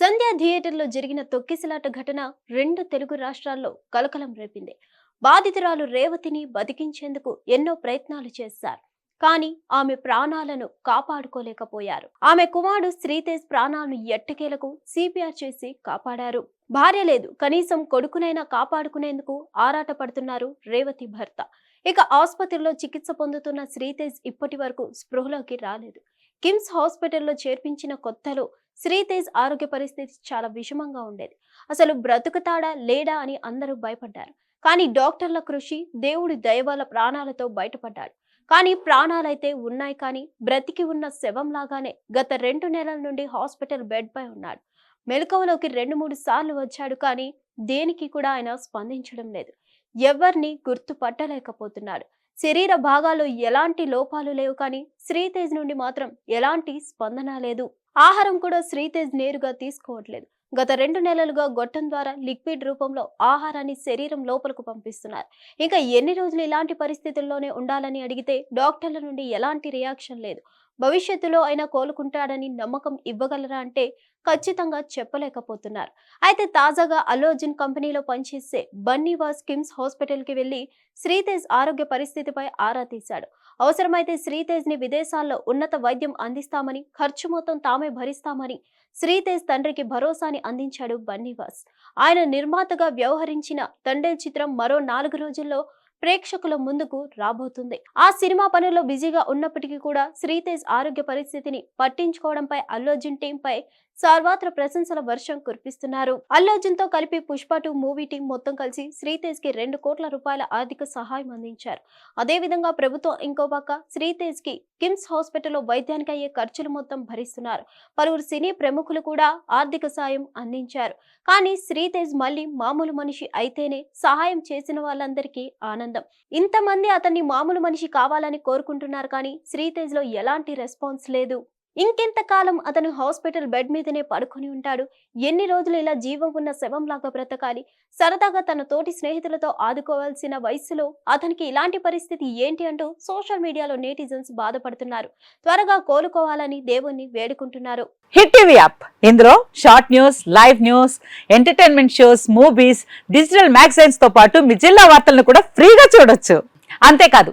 సంధ్యా థియేటర్లో జరిగిన తొక్కిసలాట ఘటన రెండు తెలుగు రాష్ట్రాల్లో కలకలం రేపింది. బాధితురాలు రేవతిని బతికించేందుకు ఎన్నో ప్రయత్నాలు చేశారు. కానీ ఆమె ప్రాణాలను కాపాడుకోలేకపోయారు. ఆమె కుమారుడు శ్రీతేజ్ ప్రాణాలను ఎట్టకేలకు సిపిఆర్ చేసి కాపాడారు. భార్య లేదు. కనీసం కొడుకునైనా కాపాడుకునేందుకు ఆరాట పడుతున్నారు రేవతి భర్త. ఇక ఆసుపత్రిలో చికిత్స పొందుతున్న శ్రీతేజ్ ఇప్పటి వరకు స్పృహలోకి రాలేదు. కిమ్స్ హాస్పిటల్లో చేర్పించిన కొత్తలో శ్రీతేజ్ ఆరోగ్య పరిస్థితి చాలా విషమంగా ఉండేది. అసలు బ్రతుకుతాడా లేడా అని అందరూ భయపడ్డారు. కానీ డాక్టర్ల కృషి దేవుడి దయవల ప్రాణాలతో బయటపడ్డాడు. కానీ ప్రాణాలైతే ఉన్నాయి కానీ బ్రతికి ఉన్న శవం లాగానే గత రెండు నెలల నుండి హాస్పిటల్ బెడ్ పై ఉన్నాడు. మెలకువలోకి రెండు మూడు సార్లు వచ్చాడు కానీ దేనికి కూడా ఆయన స్పందించడం లేదు. ఎవరిని గుర్తుపట్టలేకపోతున్నాడు శరీర భాగాలు ఎలాంటి లోపాలు లేవు కానీ శ్రీతేజ్ నుండి మాత్రం ఎలాంటి స్పందన లేదు. ఆహారం కూడా శ్రీతేజ్ నేరుగా తీసుకోవట్లేదు. గత రెండు నెలలుగా గొట్టం ద్వారా లిక్విడ్ రూపంలో ఆహారాన్ని శరీరం లోపలకు పంపిస్తున్నారు. ఇంకా ఎన్ని రోజులు ఇలాంటి పరిస్థితుల్లోనే ఉండాలని అడిగితే డాక్టర్ల నుండి ఎలాంటి రియాక్షన్ లేదు. భవిష్యత్తులో అయినా కోలుకుంటాడని నమ్మకం ఇవ్వగలరా అంటే ఖచ్చితంగా చెప్పలేకపోతున్నారు. అయితే తాజాగా అలోజిన్ కంపెనీలో పనిచేసే బన్నీవాస్ కిమ్స్ హాస్పిటల్కి వెళ్ళి శ్రీతేజ్ ఆరోగ్య పరిస్థితిపై ఆరా తీశాడు. అవసరమైతే శ్రీతేజ్ని విదేశాల్లో ఉన్నత వైద్యం అందిస్తామని ఖర్చు మొత్తం తామే భరిస్తామని శ్రీతేజ్ తండ్రికి భరోసాని అందించాడు బన్నీవాస్. ఆయన నిర్మాతగా వ్యవహరించిన తండేల్ చిత్రం మరో నాలుగు రోజుల్లో ప్రేక్షకుల ముందుకు రాబోతుంది. ఆ సినిమా పనుల్లో బిజీగా ఉన్నప్పటికీ కూడా శ్రీతేజ్ ఆరోగ్య పరిస్థితిని పట్టించుకోవడంపై అల్లు టీం పై సర్వాత్ర ప్రశంసల వర్షం కురిపిస్తున్నారు. అల్లు అర్జున్తో కలిపి పుష్ప టూ మూవీ టీం మొత్తం కలిసి శ్రీతేజ్కి రెండు కోట్ల రూపాయల ఆర్థిక సహాయం అందించారు. అదేవిధంగా ప్రభుత్వం ఇంకో పక్క శ్రీతేజ్కి కిమ్స్ హాస్పిటల్లో వైద్యానికి అయ్యే ఖర్చులు మొత్తం భరిస్తున్నారు. పలువురు సినీ ప్రముఖులు కూడా ఆర్థిక సాయం అందించారు. కానీ శ్రీతేజ్ మళ్ళీ మామూలు మనిషి అయితేనే సహాయం చేసిన వాళ్ళందరికీ ఆనందం ఇంతమంది అతన్ని మామూలు మనిషి కావాలని కోరుకుంటున్నారు కానీ శ్రీతేజ్లో ఎలాంటి రెస్పాన్స్ లేదు. ఇంకెంతకాలం అతను హాస్పిటల్ బెడ్ మీదనే పడుకొని ఉంటాడు? ఎన్ని రోజులు ఇలా జీవం ఉన్న శవంలాగా బ్రతకాలి? సరదాగా తన తోటి స్నేహితులతో ఆదుకోవాల్సిన వయసులో అతనికి ఇలాంటి పరిస్థితి ఏంటి అంటూ సోషల్ మీడియాలో నేటిజన్స్ బాధపడుతున్నారు. త్వరగా కోలుకోవాలని దేవుణ్ణి వేడుకుంటున్నారు. Hit TV app. ఇందులో short news live news entertainment shows movies digital మ్యాగజైన్స్తో పాటు మీ జిల్లా వార్తలను కూడా ఫ్రీగా చూడొచ్చు. అంతేకాదు